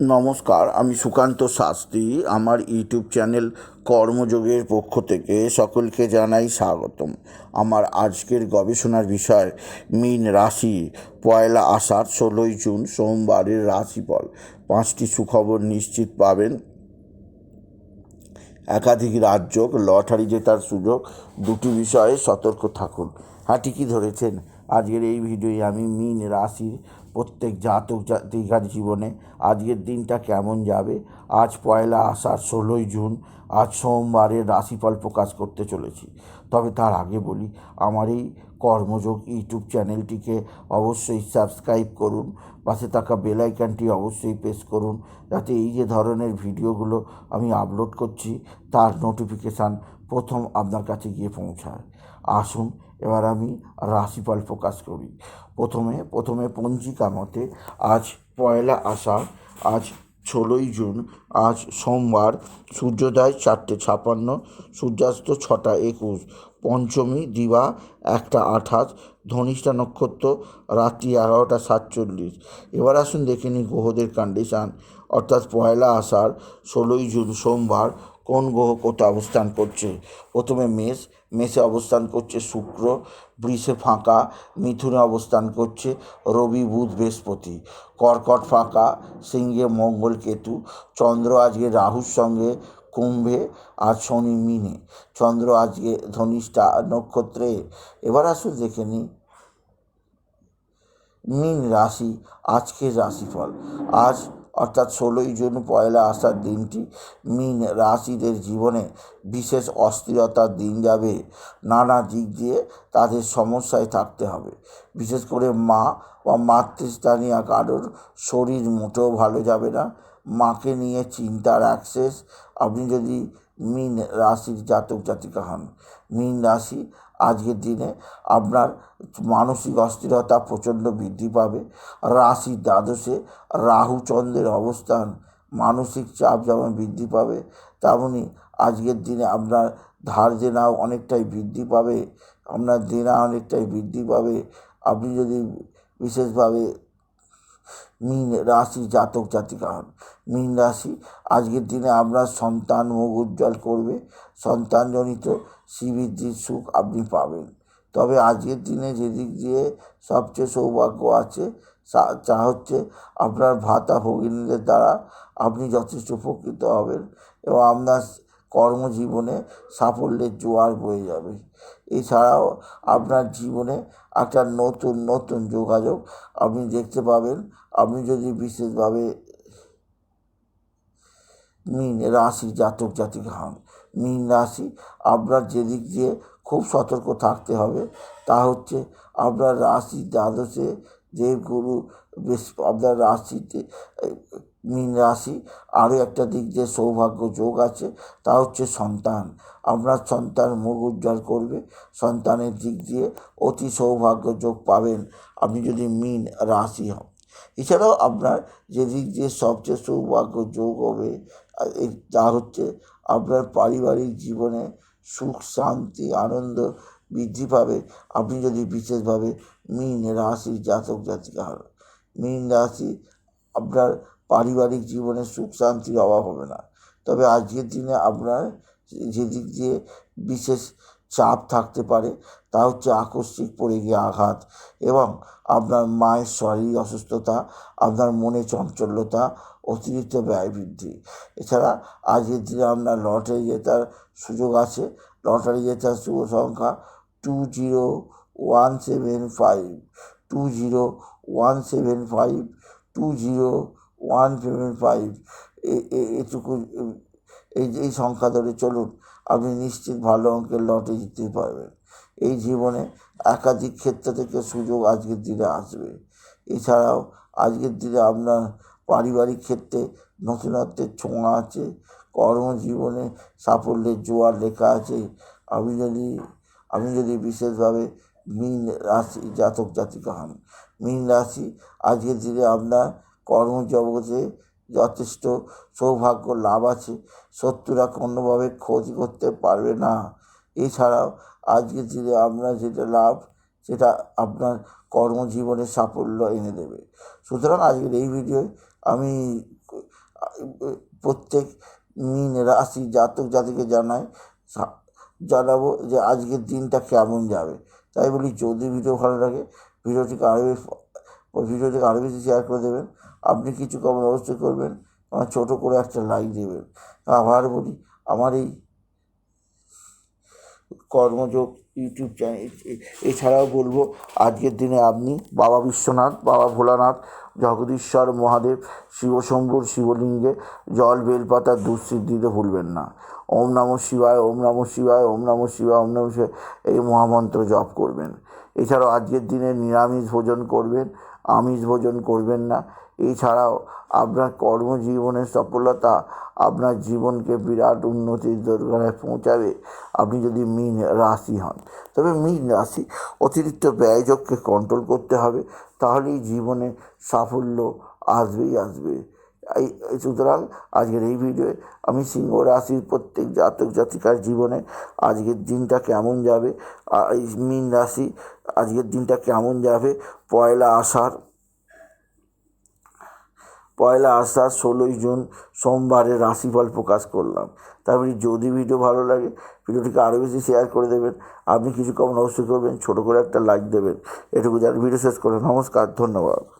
নমস্কার, আমি সুকান্ত শাস্ত্রী। আমার ইউটিউব চ্যানেল কর্মযোগের পক্ষ থেকে সকলকে জানাই স্বাগতম। আমার আজকের গবেষণার বিষয়, মীন রাশি। পয়লা আষাঢ়, ষোলোই জুন, সোমবারের রাশিফল। পাঁচটি সুখবর নিশ্চিত পাবেন। একাধিক রাজ্য লটারি জেতার সুযোগ, দুটি বিষয়ে সতর্ক থাকুন। হ্যাঁ ঠিকই ধরেছেন? আজকের এই ভিডিওয়ে আমি মীন রাশির প্রত্যেক জাতক জাতিকার জীবনে আজকের দিনটা কেমন যাবে? আজ পয়লা আষাঢ়, ষোলোই জুন, আজ সোমবারের রাশিফল প্রকাশ করতে চলেছি। তবে তার আগে বলি, আমার এই কর্মযোগ ইউটিউব চ্যানেলটিকে অবশ্যই সাবস্ক্রাইব করুন, পাশে থাকা বেল আইকনটি অবশ্যই প্রেস করুন, যাতে এই যে ধরনের ভিডিওগুলো আমি আপলোড করছি, তার নোটিফিকেশান প্রথম আপনার কাছে গিয়ে পৌঁছায়। আসুন, এবার আমি রাশিফল প্রকাশ করি। প্রথমে প্রথমে পঞ্জিকা মতে আজ পয়লা আষাঢ়, আজ ষোলোই জুন, আজ সোমবার, সূর্যোদয় চারটে ছাপান্ন, সূর্যাস্ত ছটা একুশ, পঞ্চমী দিবা একটা আঠাশ, ধনিষ্ঠা নক্ষত্র রাত্রি এগারোটা সাতচল্লিশ। এবার আসুন দেখে নিই গ্রহদের কন্ডিশান অর্থাৎ পয়লা আষাঢ়, ষোলোই জুন, সোমবার কোন গ্রহ কোথায় অবস্থান করছে? প্রথমে মেষ মেষে অবস্থান করছে শুক্র, বৃষে ফাঁকা, মিথুনে অবস্থান করছে রবি, বুধ, বৃহস্পতি। কর্কট ফাঁকা, সিংহে মঙ্গল কেতু, চন্দ্র আজকে রাহুর সঙ্গে, কুম্ভে, আর শনি মিনে। চন্দ্র আজকে ধনিষ্ঠা নক্ষত্রে। এবার আসুন দেখে নিই। মীন রাশি, আজকের রাশিফল। আজ অর্থাৎ ষোলোই জুন পয়লা আসার দিনটি মিন রাশিদের জীবনে বিশেষ অস্থিরতার দিন যাবে। নানা দিক দিয়ে তাদের সমস্যায় থাকতে হবে। বিশেষ করে মা বা মাতৃস্থানীয় কারোর শরীর মোটেও ভালো যাবে না। মাকে নিয়ে চিন্তার অ্যাক্সেস আপনি যদি মীন রাশির জাতক জাতিকা হন, মীন রাশি আজকের দিনে আপনার মানসিক অস্থিরতা প্রচণ্ড বৃদ্ধি পাবে। রাশি দ্বাদশে রাহুচন্দ্রের অবস্থান মানসিক চাপ যেমন বৃদ্ধি পাবে, তেমনি আজকের দিনে আপনার ধার দেনাও অনেকটাই বৃদ্ধি পাবে, আপনার দেনা অনেকটাই বৃদ্ধি পাবে। আপনি যদি বিশেষভাবে মীন রাশি জাতক জাতিকা হন। মীন রাশি, আজকের দিনে আপনার সন্তান মুখ উজ্জ্বল করবে, সন্তানজনিত শ্রীবৃদ্ধির সুখ আপনি পাবেন। তবে আজকের দিনে যেদিক দিয়ে সবচেয়ে সৌভাগ্য আছে তা হচ্ছে আপনার ভাতা ভগিনীদের দ্বারা আপনি যথেষ্ট উপকৃত হবেন এবং আপনার কর্মজীবনে সাফল্যের জোয়ার বয়ে যাবে। এছাড়াও আপনার জীবনে একটা নতুন নতুন যোগাযোগ আপনি দেখতে পাবেন। আপনি যদি বিশেষভাবে মীন রাশি জাতক জাতিকা হন, মীন রাশি আপনার যেদিক দিয়ে খুব সতর্ক থাকতে হবে, তা হচ্ছে আপনার রাশি দ্বাদশে দেবগুরু বেশ আপনার রাশিতে, মীন রাশি, আরও একটা দিক দিয়ে সৌভাগ্য যোগ আছে, তা হচ্ছে সন্তান। আপনার সন্তান মুখ উজ্জ্বল করবে, সন্তানের দিক দিয়ে অতি সৌভাগ্য যোগ পাবেন আপনি যদি মীন রাশি হন। এছাড়াও আপনার যে দিক দিয়ে সবচেয়ে সৌভাগ্য যোগ হবে তা হচ্ছে আপনার পারিবারিক জীবনে সুখ, শান্তি, আনন্দ বৃদ্ধি পাবে। আপনি যদি বিশেষভাবে মীন রাশির জাতক জাতিকা হন, মীন রাশি আপনার পারিবারিক জীবনে সুখ শান্তির অভাব হবে না। তবে আজকের দিনে আপনার যেদিক দিয়ে বিশেষ চাপ থাকতে পারে, তা হচ্ছে আকস্মিক পড়ে গিয়ে আঘাত এবং আপনার মায়ের শরীর অসুস্থতা, আপনার মনে চঞ্চলতা, অতিরিক্ত ব্যয় বৃদ্ধি। এছাড়া আজকের দিনে আপনার লটারি জেতার সুযোগ আছে। লটারি জেতার শুভ সংখ্যা two zero one seven five two zero one seven five two zero one seven five এটুকু, এই এই সংখ্যা ধরে চলুন, আপনি নিশ্চিত ভালো অঙ্কের লটে জিততে পারবেন। এই জীবনে একাধিক ক্ষেত্র থেকে সুযোগ আজকের দিনে আসবে। এছাড়াও আজকের দিনে আপনার পারিবারিক ক্ষেত্রে নতুনত্বের ছোঁয়া আছে, কর্মজীবনে সাফল্যের জোয়ার লেখা আছে, আপনি যদি আপনি যদি বিশেষভাবে মীন রাশি জাতক জাতিকা হন, মীন রাশি, আজকের দিনে আপনার কর্মজগতে যথেষ্ট সৌভাগ্য লাভ আছে। শত্রুরা কোনোভাবে ক্ষতি করতে পারবে না। এছাড়াও আজকের দিনে আপনার যেটা লাভ, সেটা আপনার কর্মজীবনে সাফল্য এনে দেবে। সুতরাং আজকের এই ভিডিওয় আমি প্রত্যেক মিন রাশি জাতক জাতিকে জানাই জানাব যে আজকের দিনটা কেমন যাবে। তাই বলি যদি ভিডিও ভালো লাগে, ভিডিওটিকে আরও বেশি- ভিডিওটিকে আরও বেশি শেয়ার করে দেবেন। আপনি কিছু কম অবশ্যই করবেন, আমার ছোটো করে একটা লাইক দেবেন। আবার বলি, আমার এই কর্মযোগ ইউটিউব চ্যানেল এছাড়াও বলব আজকের দিনে আপনি বাবা বিশ্বনাথ, বাবা ভোলানাথ, জগদীশ্বর মহাদেব শিবশম্ভুর শিবলিঙ্গে জল বেলপাতা দুঃসিদ্ধ দিতে ভুলবেন না। ওম নমঃ শিবায়, ওম নমঃ শিবায়, ওম নমঃ শিবায়, ওম নমঃ শিবায় এই মহামন্ত্র জপ করবেন। এছাড়াও আজকের দিনে নিরামিষ ভোজন করবেন, আমিষ ভোজন করবেন না। এছাড়াও আপনার কর্মজীবনের সফলতা আপনার জীবনকে বিরাট উন্নতির দোরগোড়ায় পৌঁছাবে। আপনি যদি মীন রাশি হন, তবে মীন রাশি অতিরিক্ত ব্যয়যোগকে কন্ট্রোল করতে হবে, তাহলেই জীবনে সাফল্য আসবেই আসবে। এই, সুতরাং আজকের এই ভিডিওয়ে আমি সিংহ রাশির প্রত্যেক জাতক জাতিকার জীবনে আজকের দিনটা কেমন যাবে এই মীন রাশি আজকের দিনটা কেমন যাবে, পয়লা আষাঢ় পয়লা আষাঢ় ষোলোই জুন সোমবারে রাশিফল প্রকাশ করলাম। তারপরে যদি ভিডিও ভালো লাগে, ভিডিওটিকে আরও বেশি শেয়ার করে দেবেন। আপনি কিছু কমেন্ট অবশ্যই করবেন, ছোটো করে একটা লাইক দেবেন। এটুকু জানি, ভিডিও শেষ করে নমস্কার, ধন্যবাদ।